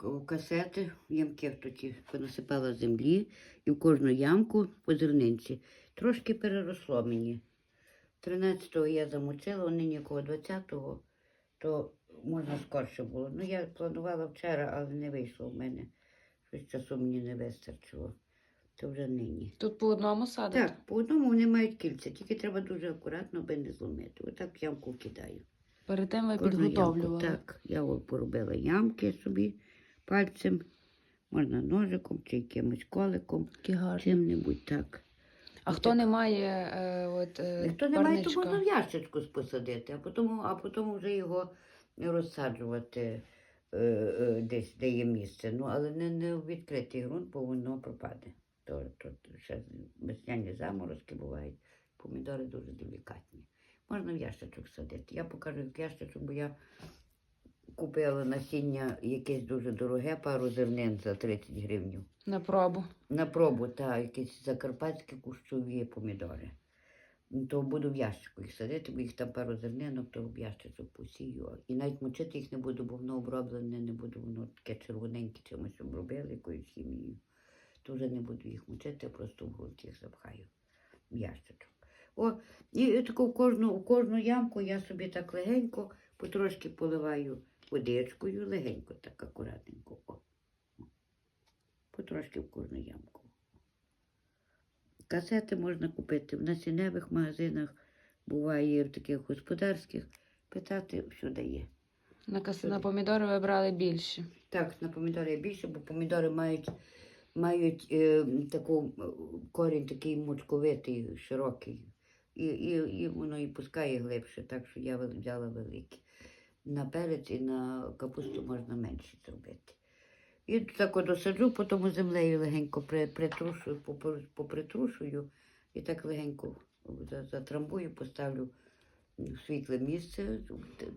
в касети, в ямки такі понасипала землі і в кожну ямку по зернинці. Трошки переросло мені. 13-го я замочила, нині якого 20-го, то можна скорше було. Ну, я планувала вчора, але не вийшло в мене. Щось часу мені не вистачило. То вже нині. Тут по одному садити? Так, по одному вони мають кільця, тільки треба дуже акуратно, аби не зломити. Отак ямку кидаю. Перед тим ви Кожну ямку, підготовлювали. Так, я от поробила ямки собі пальцем, можна ножиком чи якимось коликом, чим-небудь так. А хто не має е, от, е, Хто не має, то можна в ящичку посадити, а потім, а потім вже його розсаджувати е, е, десь, де є місце. Ну, але не, не в відкритий ґрунт, бо воно пропаде. То, то, ще весняні заморозки бувають. Помідори дуже делікатні. Можна в ящичок садити. Я покажу як ящичок, бо я купила насіння якесь дуже дороге, пару зернин за 30 гривень. На пробу. На пробу, та якісь закарпатські кущові помідори. Ну, То буду в ящику їх садити, бо їх там пару зернинок, то в ящичок посію. І навіть мочити їх не буду, бо воно оброблене, не буду, воно таке червоненьке чимось обробили, якоюсь хімією. То вже не буду їх мочити, просто в ґрунт їх запхаю в ящичок. О, і таку в кожну, в кожну ямку я собі так легенько, потрошки поливаю водичкою, легенько, так акуратненько. О. Потрошки в кожну ямку. Касети можна купити в насінневих магазинах, буває і в таких господарських. Питати всюди є. На, кас... На помідори ви брали більше. Так, на помідори більше, бо помідори мають, мають е, таку корінь такий мучковитий, широкий. І, і, і воно і пускає глибше, так що я взяла великі. На перець і на капусту можна менше зробити. І так от досаджу, потім землею легенько притрушую, попритрушую і так легенько затрамбую, поставлю в світле місце,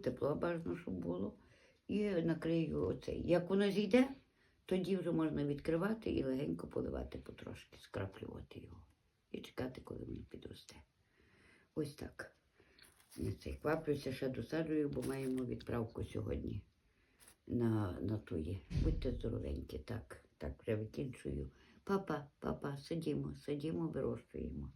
тепло бажано, щоб було і накрию оцей. Як воно зійде, тоді вже можна відкривати і легенько поливати потрошки, скраплювати його і чекати, коли він підросте. Ось так. Я цей кваплюся, ще досаджую, бо маємо відправку сьогодні на, на туї. Будьте здоровенькі, так, так, вже викінчую. Папа, папа, сидімо, сидімо, вирощуємо.